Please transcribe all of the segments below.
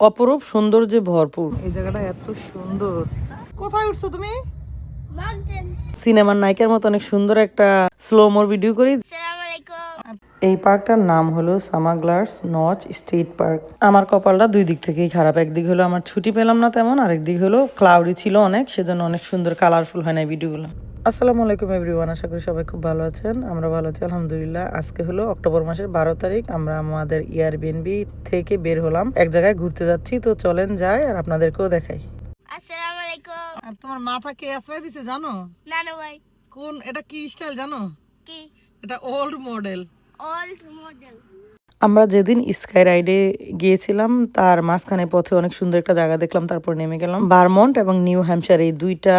অপরূপ সৌন্দর্যে ভরপুর। এই জায়গাটা এত সুন্দর। কোথায় উঠছো তুমি? সিনেমার নায়িকার মতো অনেক সুন্দর একটা স্লো মোর ভিডিও করি এই পার্কটার নাম হলো সামাগ্লার্স নচ স্টেট পার্ক। আমার কপালটা দুই দিক থেকেই খারাপ। একদিক হলো আমার ছুটি পেলাম না তেমন আরেক দিক হলো ক্লাউডি ছিল অনেক সেজন্য অনেক সুন্দর কালারফুল হয় না এই ভিডিওগুলো আসসালামু আলাইকুম এভরিওয়ান আশা করি সবাই খুব ভালো আছেন। আমরা ভালো আছি আলহামদুলিল্লাহ। আজকে হলো অক্টোবর মাসের বারো তারিখ আমরা আমাদের ইয়ারবিএনবি থেকে বের হলাম। এক জায়গায় ঘুরতে যাচ্ছি তো চলেন যাই আর আপনাদেরকেও দেখাই। Assalamualaikum. আর তোমার মাথা কে আশ্রয় দিছে জানো? Nano boy. কোন এটা কি স্টাইল জানো? Ki এটা ওল্ড মডেল old model. আমরা যেদিন স্কাই রাইডে গিয়েছিলাম, তার মাঝখানে পথে অনেক সুন্দর একটা জায়গা দেখলাম, তারপর নেমে গেলাম। বারমন্ট এবং নিউ হ্যাম্পশার এই দুইটা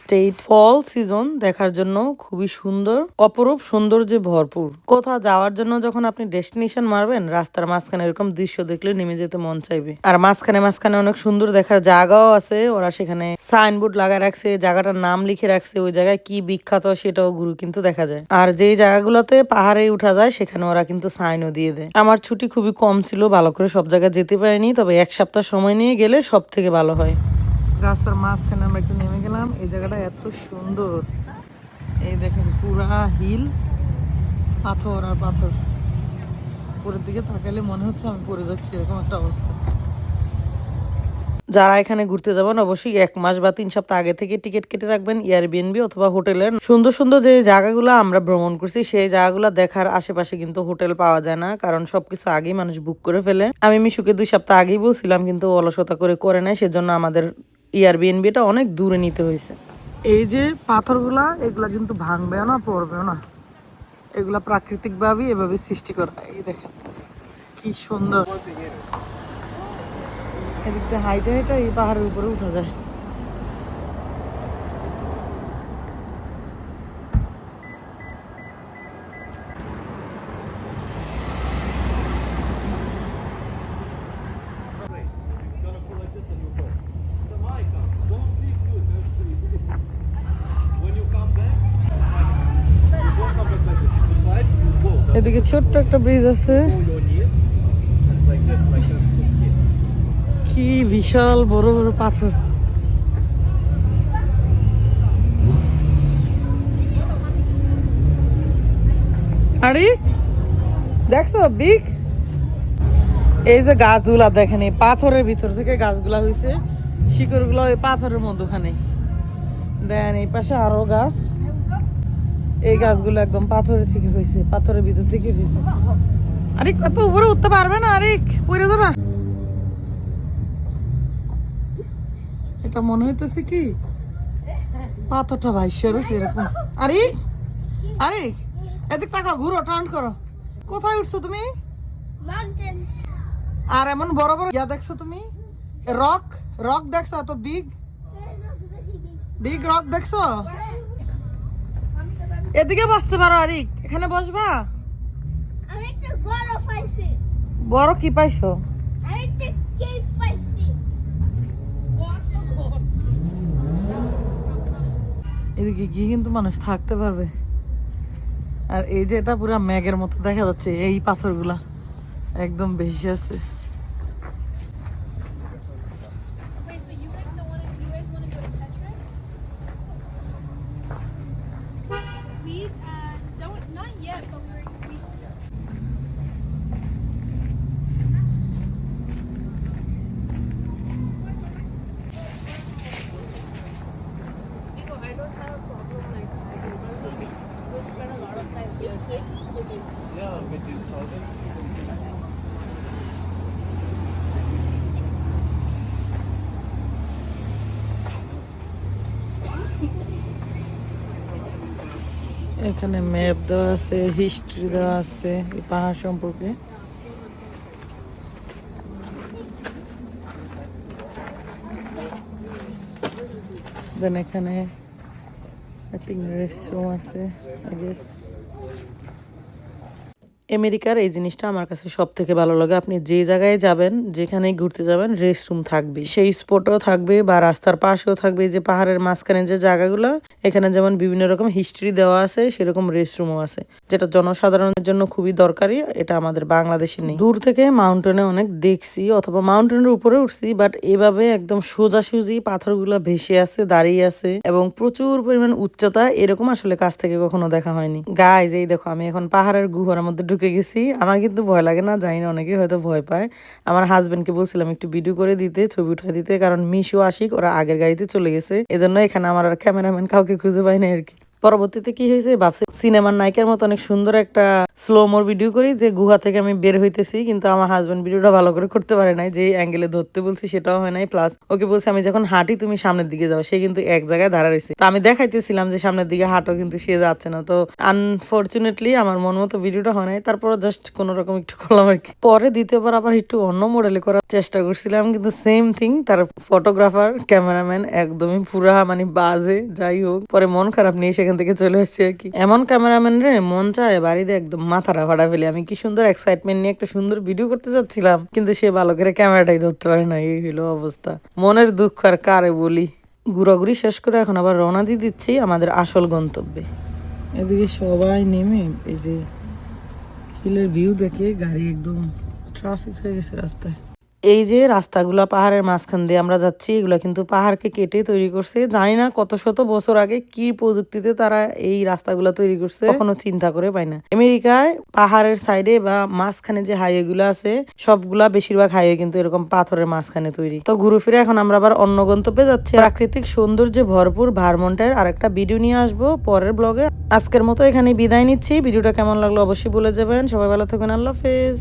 স্টেট ফল সিজন দেখার জন্য খুবই সুন্দর, অপরূপ সৌন্দর্যে ভরপুর। কোথাও যাওয়ার জন্য যখন আপনি ডেস্টিনেশন মারবেন, রাস্তার মাঝখানে এরকম দৃশ্য দেখলে নেমে যেতে মন চাইবে। আর মাঝখানে মাঝখানে অনেক সুন্দর দেখার জায়গাও আছে, ওরা সেখানে সাইনবোর্ড লাগায় রাখছে, জায়গাটার নাম লিখে রাখছে, ওই জায়গায় কি বিখ্যাত সেটাও গুরু কিন্তু দেখা যায়। আর যেই জায়গাগুলোতে পাহাড়ে উঠা যায়, সেখানে ওরা কিন্তু সাইনও দিয়ে দেয়। আমার ছুটি খুবই কম ছিল, ভালো করে সব জায়গায় যেতে পারিনি, তবে এক সপ্তাহ সময় নিয়ে গেলে সব থেকে ভালো হয়। রাস্তার মাঝখানে আমরা একটু নেমে গেলাম, এই জায়গাটা এত সুন্দর। এই দেখেন পুরা হিল, পাথর আর পাথর। উপরের দিকে তাকালে মনে হচ্ছে আমি পড়ে যাচ্ছি, এরকম একটা অবস্থা। যারা এখানে ঘুরতে যাবেন, অবশ্যই এক মাস বা তিন সপ্তাহ আগে থেকে টিকিট কেটে রাখবেন এয়ারবিএনবি অথবা হোটেলের। সুন্দর সুন্দর যে জায়গাগুলো আমরা ভ্রমণ করছি, সেই জায়গাগুলো দেখার আশেপাশে কিন্তু হোটেল পাওয়া যায় না, কারণ সবকিছু আগেই মানুষ বুক করে ফেলে। আমি মিশুকে দুই সপ্তাহ আগেই বলছিলাম, কিন্তু অলসতা করে করে নেয় সেজন্য আমাদের এয়ারবিএনবিটা অনেক দূরে নিতে হয়েছে। এই যে পাথরগুলা, এগুলা কিন্তু ভাঙবেও না, পড়বেও না। এগুলা প্রাকৃতিকভাবেই এভাবে সৃষ্টি করা এই দেখেন। কি সুন্দর। এদিক দিয়ে হাইটে হাইটে এই পাহাড়ের উপরে উঠা যায় gonna put like this on your boat. So my come. Don't sleep good. That's pretty. When you come back, you don't come back like this. If you slide, you go. That's এদিকে ছোট্ট একটা bridge আছে কি বিশাল বড় বড় পাথর। আরে, দেখছ, বিগ? এই যে গাছগুলা দেখেন পাথরের ভিতর থেকে গাছগুলা হয়েছে শিকড়গুলো ওই পাথরের মধ্যখানে। দেন এই পাশে আরও গাছ। এই গাছগুলো একদম পাথরের থেকে হয়েছে পাথরের ভিতর থেকে হয়েছে আরে, এত উপরে উঠতে পারবে না, আরে, পড়ে যাবা। এটা মনে হইতেছে কি? পাথরটা ভাইসের এরকম। আরে আরে এদিক তাকাও ঘুরো টার্ন করো। কোথায় উঠছো তুমি? আর এমন বড় বড় ইয়া দেখছ তুমি? রক রক দেখছ এত বিগ বিগ রক দেখছ? এদিকে বসতে পারো আরিক। এখানে বসবা? বড় কি পাইছো আমি একটা কেভ পাইছি এদিকে গিয়ে কিন্তু মানুষ থাকতে পারবে। আর এই যে এটা পুরো ম্যাগের মতো দেখা যাচ্ছে, এই পাথরগুলা। একদম বেশি আছে এখানে ম্যাপ দেওয়া আছে হিস্ট্রি দেওয়া আছে, এই পাহাড় সম্পর্কে। দেন এখানে আই থিঙ্ক রেস্টরুম আছে আই গেস আমেরিকার এই জিনিসটা আমার কাছে সব থেকে ভালো লাগে। আপনি যে জায়গায় যাবেন, যেখানেই ঘুরতে যাবেন রেস্ট রুম থাকবে সেই স্পটও থাকবে বা রাস্তার পাশেও থাকবে যে পাহাড়ের মাঝখানে যে জায়গাগুলো, এখানে যেমন বিভিন্ন রকম হিস্ট্রি দেওয়া আছে, সেরকম রেস্ট রুমও আছে। যেটা জনসাধারণের জন্য খুবই দরকারি, এটা আমাদের বাংলাদেশে নেই। দূর থেকে মাউন্টেনে অনেক দেখছি অথবা মাউন্টেনের উপরে উঠছি বাট এভাবে একদম সোজাসুজি পাথরগুলো ভেসে আছে দাঁড়িয়ে আছে এবং প্রচুর পরিমাণ উচ্চতা, এরকম আসলে কাছ থেকে কখনো দেখা হয়নি। গায়ে এই দেখো, আমি এখন পাহাড়ের গুহার মধ্যে ঢুকে গেছি। আমার কিন্তু ভয় লাগে না, জানি না অনেকে হয়তো ভয় পায়। আমার হাজবেন্ডকে বলছিলাম একটু ভিডিও করে দিতে, ছবি উঠে দিতে, কারণ মিশো আশিক, ওরা আগের গাড়িতে চলে গেছে। এজন্য এখানে আমার আর ক্যামেরাম্যান কাউকে খুঁজে পাই না আর কি। পরবর্তীতে কি হয়েছে? ভাবছি সিনেমার নায়িকার মতো অনেক সুন্দর একটা স্লো মোর ভিডিও করি, যে গুহা থেকে আমি বের হইতেছি, কিন্তু আমার হাজবেন্ড ভিডিওটা ভালো করে করতে পারে নাই, যে অ্যাঙ্গেলে ধরতে বলছি সেটাও হয় নাই প্লাস ওকে বলছি, আমি যখন হাঁটি, তুমি সামনের দিকে যাও। সে কিন্তু এক জায়গায় দাঁড়া রয়েছে। তো আমি দেখাইতেছিলাম যে সামনের দিকে হাঁটো কিন্তু সে যাচ্ছে না। তো আনফর্চুনেটলি আমার মন মতো ভিডিওটা হয় নাই। তারপর জাস্ট কোনো রকম একটু করলাম আর কি। পরে দ্বিতীয়বার আবার একটু অন্য মডেলে করার চেষ্টা করছিলাম, কিন্তু সেম থিং তার ফটোগ্রাফার ক্যামেরাম্যান একদমই পুরা মানে বাজে, যাই হোক। পরে মন খারাপ নিয়ে সেখান থেকে চলে আসছে আর কি। এমন ক্যামেরাম্যান রে মন চায়, বাড়িতে একদম মাথাটা ভাড়া ফেলে। আমি কি সুন্দর এক্সাইটমেন্ট নিয়ে একটা সুন্দর ভিডিও করতে চাচ্ছিলাম কিন্তু সে ভালো করে ক্যামেরাটাই ধরতে পারে না, এই হলো অবস্থা। মনের দুঃখ আর কারে বলি? ঘুরাঘুরি শেষ করে এখন আবার রওনা দিয়ে দিচ্ছি আমাদের আসল গন্তব্যে। এদিকে সবাই নেমে এই যে হিলের ভিউ দেখে গাড়ি একদম ট্রাফিক হয়ে গেছে রাস্তায়। এই যে রাস্তাগুলো পাহাড়ের মাঝখান দিয়ে আমরা যাচ্ছি, এগুলো কিন্তু পাহাড়কে কেটে তৈরি করছে। জানি না কত শত বছর আগে কি প্রযুক্তিতে তারা এই রাস্তাগুলো তৈরি করছে। কখনো চিন্তা করে পাই না। আমেরিকায় পাহাড়ের সাইডে বা মাঝখানে যে হাইওয়ে গুলো আছে, সবগুলা বেশিরভাগ হাইওয়ে কিন্তু এরকম পাথরের মাঝখানে তৈরি। তো ঘুরে ফিরে এখন আমরা আবার অন্য গন্তব্যে যাচ্ছি। প্রাকৃতিক সৌন্দর্যে ভরপুর ভারমন্টের আরেকটা ভিডিও নিয়ে আসব পরের ব্লগে। আজকের মতো এখানে বিদায় নিচ্ছি। ভিডিওটা কেমন লাগল অবশ্যই বলে যাবেন। সবাই ভালো থাকবেন। আল্লাহ হাফেজ।